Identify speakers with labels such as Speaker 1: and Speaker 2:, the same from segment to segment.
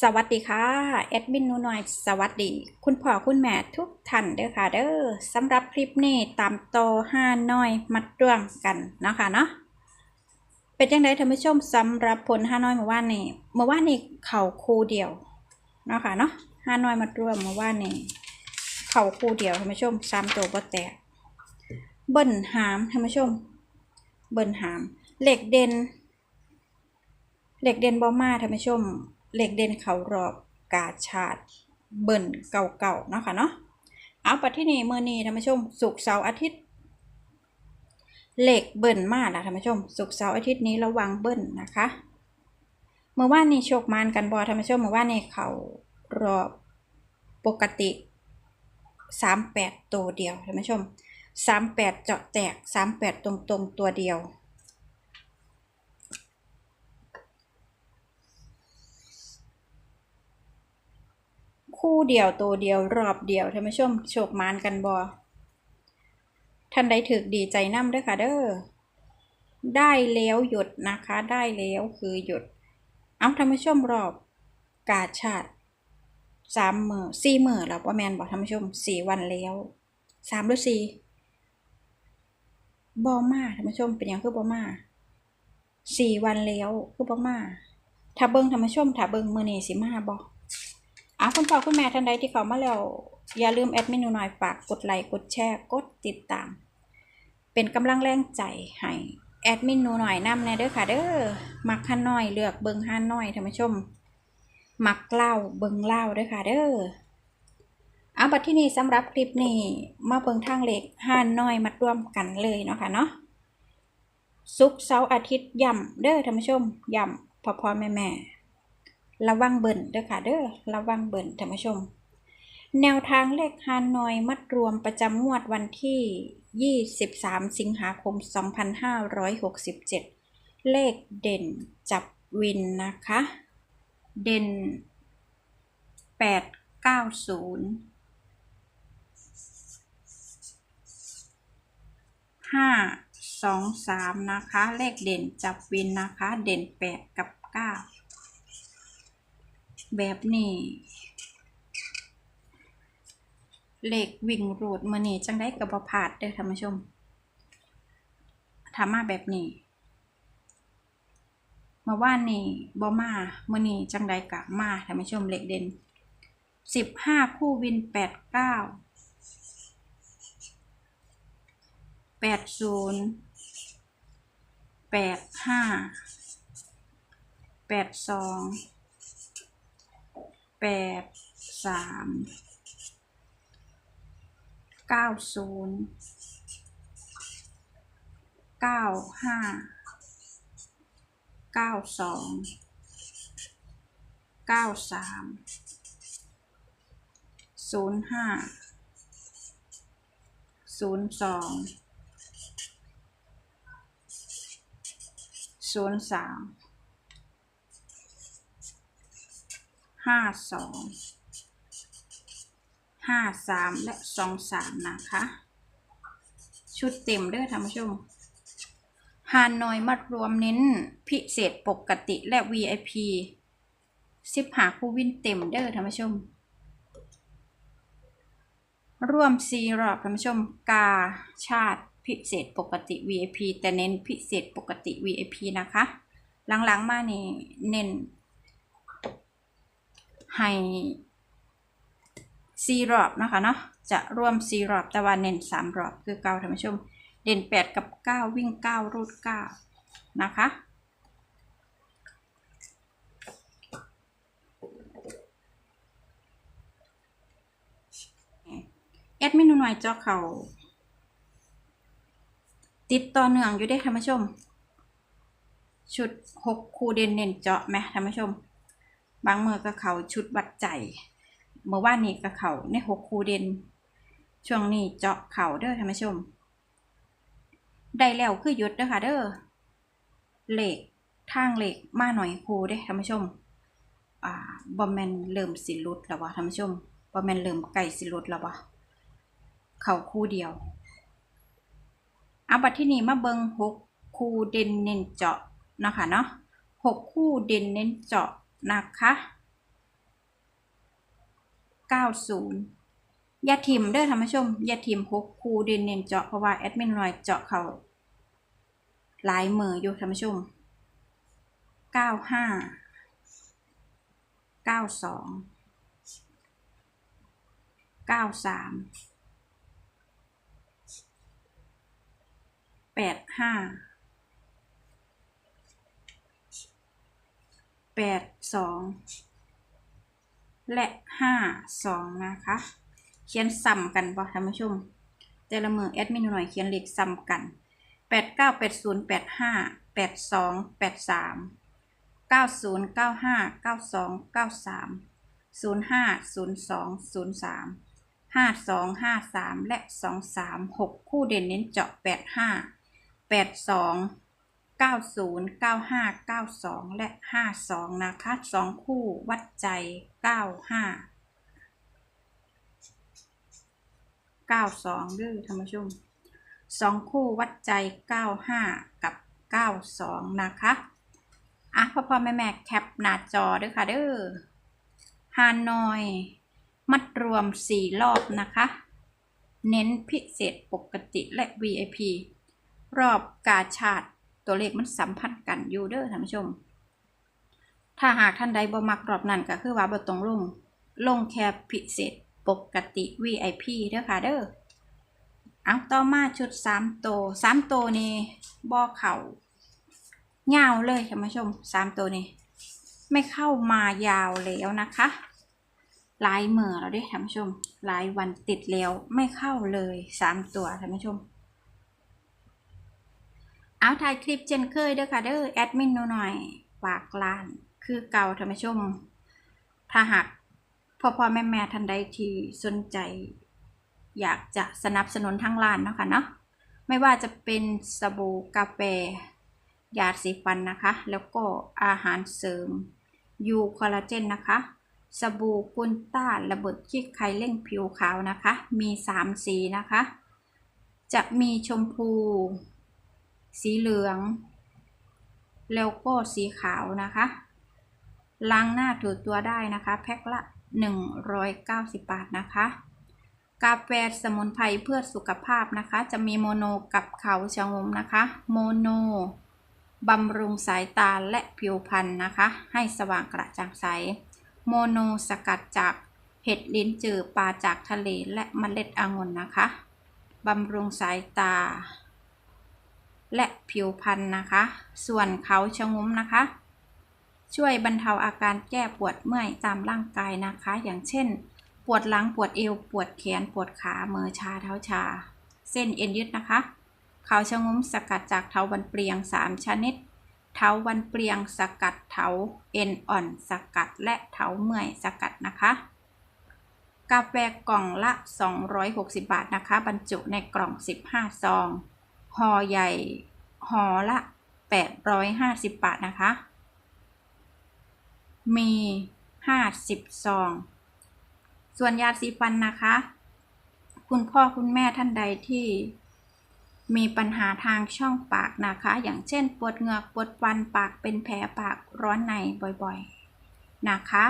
Speaker 1: สวัสดีค่ะแอดมินนูน่อยสวัสดี คุณพ่อคุณแม่ทุกท่านเด้อค่ะเด้อสำหรับคลิปนี้ตามโตห้าน้อยมัดร่วมกันเนาะค่ะเนาะเป็นยังไงท่านผู้ชมสำหรับผลห้าน้อยเมื่อวานนี้เมื่อวานนี้เข่าคู่เดียวเนาะค่ะเนาะห้าน้อยมัดร่วมเมื่อวานนี้เข่าคู่เดียวท่านผู้ชมสามตัวก็แตกเบิ้ลหามท่านผู้ชม เบิ้ลหามเหล็กเด่นเหล็กเด่นบอมาท่านผู้ชม เหล็กเด่นเขารอบกาชาดเบิ่นเก่าๆเนาะค่ะเนาะเอาปัที่นี่เมื่อนี้ท่านผู้ชมสุกเสาร์อาทิตย์เหล็กเบิ่นมากละท่านผู้ชม สุกเสาร์อาทิตย์นี้ระวังเบิ่นนะคะเมื่อว่านนี้โชคมานกันบอท่านผู้ชมเมื่อว่านนี้เขารอบปกติสามแปดตัวเดียวท่านผู้ชมสามแปดเจาะแตกสามแปดตรงๆ ตัวเดียว คู่เดียวตัวเดียวรอบเดียวท่านผู้ชมโชคมานกันบอท่านใดถึกดีใจน้ำด้วยค่ะเด้อได้แล้วหยุดนะคะ ได้แล้วคือหยุด เอาท่านผู้ชมรอบกาชาติสามมือสี่มือแล้วว่าแมนบอกท่านผู้ชมสี่วันแล้วสามหรือสี่บอมาท่านผู้ชมเป็นหยังคือบอมาสี่วันแล้วคือบอมาถ้าเบิ้งท่านผู้ชมถ้าเบิ้งมือนี่สิมาบอก อะคุณพ่อคุณแม่ท่านใดที่เขามาแล้ว อย่าลืมแอดมินูหน่อยฝากกดไลค์กดแชร์กดติดตาม เป็นกำลังแรงใจให้แอดมินหนูหน่อยนำแน่เด้อค่ะเด้อมักฮันน้อยเลือกเบิงฮันน้อยท่านผู้ชม มักเล่าเบิงเล่าเด้อค่ะเด้อเอาบัดที่นี่สำหรับคลิปนี้มาเบิงทางเล็กฮันน้อยมัดรวมกันเลยเนาะค่ะเนาะศุกเสาร์อาทิตย์ย่ำเด้อท่านผู้ชมย่ำพ่อพ่อแม่แม่ ระวังเบิ่นเด้อค่ะเด้อระวังเบิ่นท่านผู้ชม แนวทางเลขฮานอยมัดรวมประจำงวดวันที่ 23 สิงหาคม 2567 เลขเด่นจับวินนะคะ เด่น 890ห้าสองสามนะคะ เลขเด่นจับวินนะคะ เด่นแปดกับเก้า แบบนี้เลขวิ่งรูดมือนี้จังได้กับบพาดเด้อท่านผู้ชมถามมาแบบนี้มาว่านี่บอมามือนี้จังได้กับมาท่านผู้ชมเลขเด่นสิบห้าคู่วินแปดเก้าแปดศูนย์แปดห้าแปดสอง แปดสามเก้าศูนย์เก้าห้าเก้าสองเก้าสามศูนย์ห้าศูนย์สองศูนย์สาม ห้าสองห้าสามและสองสามนะคะ ชุดเต็มเด้อท่านผู้ชมฮานอยมัดรวมเน้นพิเศษปกติและ VIP สิบหาคู่วินเต็มเด้อท่านผู้ชม ร่วมซีรอบท่านผู้ชม กาชาติพิเศษปกติ VIP แต่เน้นพิเศษปกติ VIP นะคะ หลังๆมานี่เน้น ให้ซีรอบนะคะเนาะจะร่วมซีรอบแต่ว่าเน้นสามรอบคือเก้าท่านผู้ชม เด่นแปดกับเก้าวิ่งเก้ารูดเก้านะคะแอดมินหน่อยเจาะเขาติดต่อเนื่องอยู่ได้ท่านผู้ชม ชุดหกคูเด่นเน้นเจาะไหมท่านผู้ชม บางเมื่อก็เขาชุดวัดใจเมื่อว่านนี้ก็เขาในหกคูเด่นช่วงนี้เจาะเข่าเด้อท่านผู้ชม ได้แล้วคือหยุดเด้อค่ะเด้อเหล็กทางเหล็กมาหน่อยคูเด้อท่านผู้ชมอ่าบอมแมนเริ่มสิลุดแล้ววะท่านผู้ชมบอมแมนเริ่มไก่สิลุดแล้ววะเข่าคู่เดียวเอาบัดที่นี่มาเบิงหกคู่เด่นเน้นเจาะนะคะเนาะหกคู่เด่นเน้นเจาะ นักคะ 90 อย่าทิมเด้อท่านผู้ชม อย่าทิมพกคูเดนเนนเจาะเพราะว่าแอดมินลอยเจาะเขาหลายมืออยู่ท่านผู้ชม 95 92 93 85 แปดสองและห้าสองนะคะ เขียนซ้ำกันป่ะท่านผู้ชม แต่ละมือแอดมินหน่อยเขียนเลขซ้ำกันแปดเก้าแปดศูนย์แปดห้าแปดสองแปดสามเก้าศูนย์เก้าห้าเก้าสองเก้าสามศูนย์ห้าศูนย์สองศูนย์สามห้าสองห้าสามและสองสามหกคู่เด่นเน้นเจาะแปดห้าแปดสอง เก้าศูนย์เก้าห้าเก้าสองและห้าสองนะคะสองคู่วัดใจเก้าห้าเก้าสองด้วยท่านผู้ชมสองคู่วัดใจเก้าห้ากับเก้าสองนะคะ อะพ่อพ่อแม่แม่แคปหน้าจอด้วยค่ะเด้อฮานอย มัดรวมสี่รอบนะคะ เน้นพิเศษปกติและ VIP รอบกาชาติ ตัวเลขมันสัมพันธ์กันอยู่เด้อท่านผู้ชม ถ้าหากท่านใดบ่มักรอบนั้นก็คือว่าบ่ตรงลง ลงแค่พิเศษปกติ VIP เด้อค่ะเด้อเอาต่อมาชุด3ตัว3ตัวนี้บ่เข่ายาวเลยท่านผู้ชม 3 ตัวนี้ ไม่เข้ามายาวแล้วนะคะหลายเมื่อแล้วด้ท่านผู้ชมหลายวันติดแล้วไม่เข้าเลย 3 ตัวท่านผู้ชม เอาถ่ายคลิปเช่นเคยเด้อค่ะเด้อแอดมินหนูหน่อยฝากร้าน คือเก่าท่านผู้ชม ถ้าหากพ่อพ่อแม่แม่ท่านใดที่สนใจ อยากจะสนับสนุนทั้งร้านนะคะเนาะไม่ว่าจะเป็นสบู่กาแฟยาสีฟันนะคะ แล้วก็อาหารเสริมยูคอลลาเจนนะคะ สบู่กุนต้าระเบิดขี้ไข่เร่งผิวขาวนะคะ มี 3 สีนะคะ จะมีชมพู สีเหลือง แล้วก็สีขาวนะคะ ล้างหน้าถูตัวได้นะคะ แพ็คละ 190 บาทนะคะ กาแฟสมุนไพรเพื่อสุขภาพนะคะ จะมีโมโนกับเขาชะงมนะคะ โมโนบำรุงสายตาและผิวพรรณนะคะ ให้สว่างกระจ่างใส โมโนสกัดจากเห็ดลิ้นจือปลาจากทะเลและเมล็ดองุ่นนะคะ บำรุงสายตา และผิวพรรณนะคะ ส่วนเขาชะงุ้มนะคะ ช่วยบรรเทาอาการแก้ปวดเมื่อยตามร่างกายนะคะ อย่างเช่น ปวดหลังปวดเอวปวดแขนปวดขามือชาเท้าชา เส้นเอ็นยึดนะคะเขาชะงุ้มสกัดจากเถาวันเปลียง 3 ชนิดเถาวันเปลียงสกัดเถาเอ็นอ่อน สกัดและเถาเมื่อยสกัดนะคะกาแฟกล่องละ 260 บาทนะคะ บรรจุในกล่อง 15 ซอง ห่อใหญ่ห่อละ 850 บาทนะคะ มี 50ซอง ส่วนยาสีฟันนะคะ คุณพ่อคุณแม่ท่านใดที่มีปัญหาทางช่องปากนะคะ อย่างเช่นปวดเหงือกปวดฟันปากเป็นแผลปากร้อนในบ่อยๆนะคะ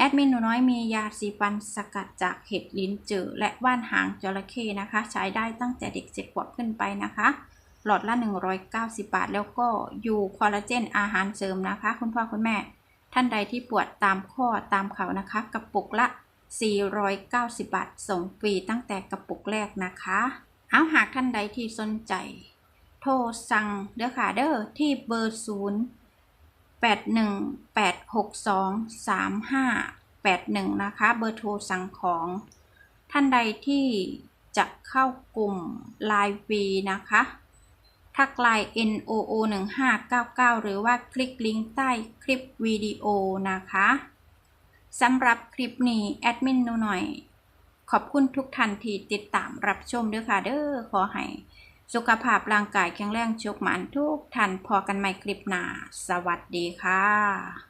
Speaker 1: แอดมินหนูน้อยมียาสีฟันสกัดจากเห็ดลิ้นจือและว่านหางจระเข้นะคะ ใช้ได้ตั้งแต่เด็กเจ็ดขวบขึ้นไปนะคะ หลอดละ 190 บาท แล้วก็อยู่คอลลาเจนอาหารเสริมนะคะ คุณพ่อคุณแม่ ท่านใดที่ปวดตามข้อตามเขานะคะ กระปุกละ 490 บาทส่งฟรีตั้งแต่กระปุกแรกนะคะ เอาหากท่านใดที่สนใจ โทรสั่งเด้อค่ะเด้อที่เบอร์0 818623581 นะคะ เบอร์โทรสั่งของ ท่านใดที่จะเข้ากลุ่ม Line V นะคะ ทักไลน์ NOO 1599 หรือว่าคลิกลิงก์ใต้คลิปวิดีโอนะคะสำหรับคลิปนี้ แอดมินนูหน่อย ขอบคุณทุกท่านที่ติดตามรับชมด้วยค่ะเด้อขอให้ สุขภาพร่างกายแข็งแรงโชคหมันทุกท่านพอกันใหม่คลิปหน้า สวัสดีค่ะ